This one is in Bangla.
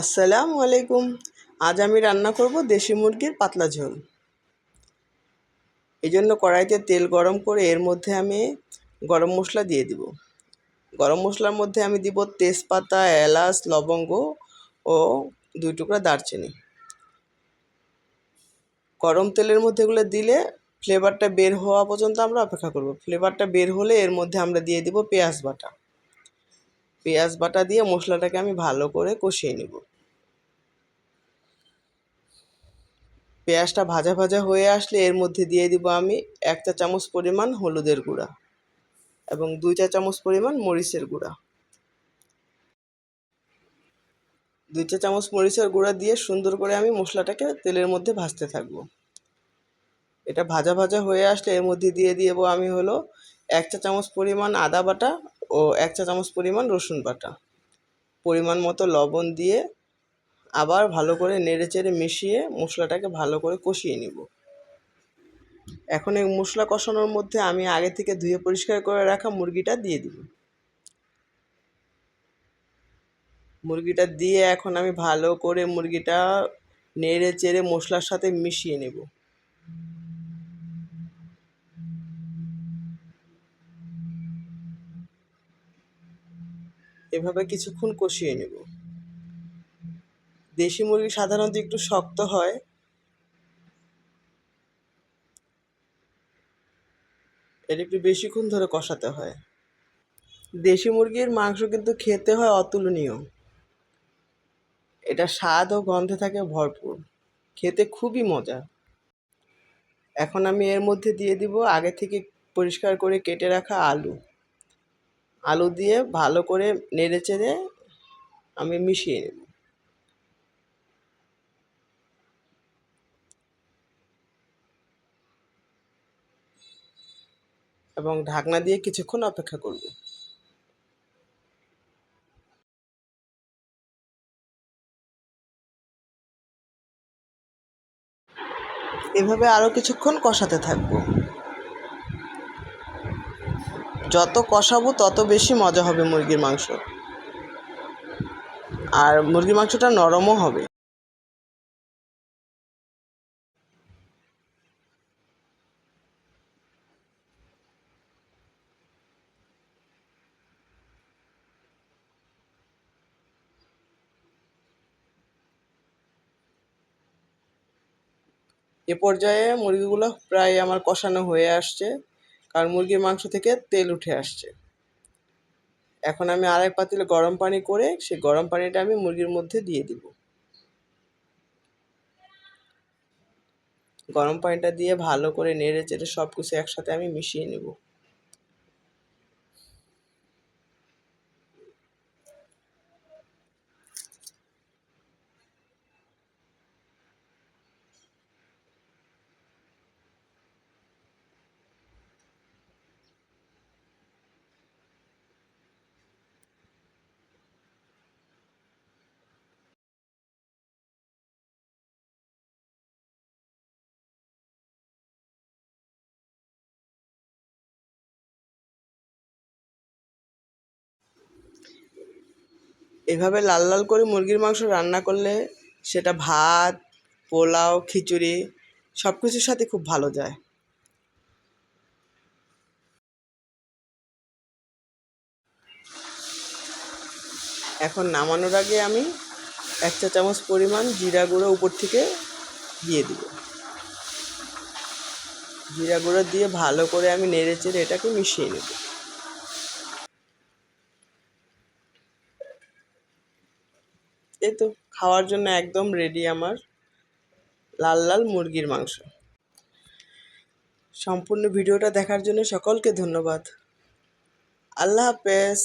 আসসালামু আলাইকুম। আজ আমি রান্না করব দেশি মুরগির পাতলা ঝোল। এই জন্য কড়াইতে তেল গরম করে এর মধ্যে আমি গরম মশলা দিয়ে দিব। গরম মশলার মধ্যে আমি দিব তেজপাতা, এলাচ, লবঙ্গ ও দুই টুকরা দারচিনি। গরম তেলের মধ্যে এগুলো দিলে ফ্লেভারটা বের হওয়া পর্যন্ত আমরা অপেক্ষা করব। ফ্লেভারটা বের হলে এর মধ্যে আমরা দিয়ে দিব পেঁয়াজ বাটা। পেঁয়াজ বাটা দিয়ে মশলাটাকে আমি ভালো করে কষিয়ে নেব। পেঁয়াজটা ভাজা ভাজা হয়ে আসলে এর মধ্যে দিয়ে দিব আমি এক চা চামচ পরিমাণ হলুদের গুঁড়া এবং দুই চা চামচ পরিমাণ মরিচের গুঁড়া। দুই চা চামচ মরিচের গুঁড়া দিয়ে সুন্দর করে আমি মশলাটাকে তেলের মধ্যে ভাজতে থাকব। এটা ভাজা ভাজা হয়ে আসলে এর মধ্যে দিয়ে দিব আমি হলো এক চা চামচ পরিমাণ আদা বাটা ও এক চা চামচ পরিমাণ রসুন বাটা। পরিমাণ মতো লবণ দিয়ে আবার ভালো করে নেড়ে চেড়ে মিশিয়ে মশলাটাকে ভালো করে কষিয়ে নিব। এখন এই মশলা কষানোর মধ্যে আমি আগে থেকে ধুয়ে পরিষ্কার করে রাখা মুরগিটা দিয়ে দিব। মুরগিটা দিয়ে এখন আমি ভালো করে মুরগিটা নেড়ে চেড়ে মশলার সাথে মিশিয়ে নেব। এভাবে কিছুক্ষণ কষিয়ে নেব। দেশি মুরগি সাধারণত একটু শক্ত হয়। এটা একটু বেশিক্ষণ ধরে কষাতে হয়। দেশি মুরগির মাংস কিন্তু খেতে হয় অতুলনীয়। এটা স্বাদ ও গন্ধে থাকে ভরপুর। খেতে খুবই মজা। এখন আমি এর মধ্যে দিয়ে দিব আগে থেকে পরিষ্কার করে কেটে রাখা আলু। আলু দিয়ে ভালো করে নেড়ে চেড়ে আমি মিশিয়ে নেব। এবং ঢাকনা দিয়ে কিছুক্ষণ অপেক্ষা করব। এভাবে আরও কিছুক্ষণ কষাতে থাকব। যত কষাবো, তত বেশি মজা হবে মুরগির মাংস। আর মুরগির মাংসটা নরমও হবে। এ পর্যায়ে মুরগিগুলো প্রায় আমার কষানো হয়ে আসছে, কারণ মুরগির মাংস থেকে তেল উঠে আসছে। এখন আমি আরেক পাতিলে গরম পানি করে সেই গরম পানিটা আমি মুরগির মধ্যে দিয়ে দিব। গরম পানিটা দিয়ে ভালো করে নেড়ে চেড়ে সব কিছু একসাথে আমি মিশিয়ে নেব। এভাবে লাল লাল করে মুরগির মাংস রান্না করলে সেটা ভাত, পোলাও, খিচুড়ি সব কিছুর সাথে খুব ভালো যায়। এখন নামানোর আগে আমি এক চা চামচ পরিমাণ জিরা গুঁড়ো উপর থেকে দিয়ে দিব। জিরা গুঁড়ো দিয়ে ভালো করে আমি নেড়ে চেড়ে এটাকে মিশিয়ে নেব। এই তো খাওয়ার জন্য একদম রেডি আমার লাল লাল মুরগির মাংস। সম্পূর্ণ ভিডিওটা দেখার জন্য সকলকে ধন্যবাদ। আল্লাহ হাফেজ।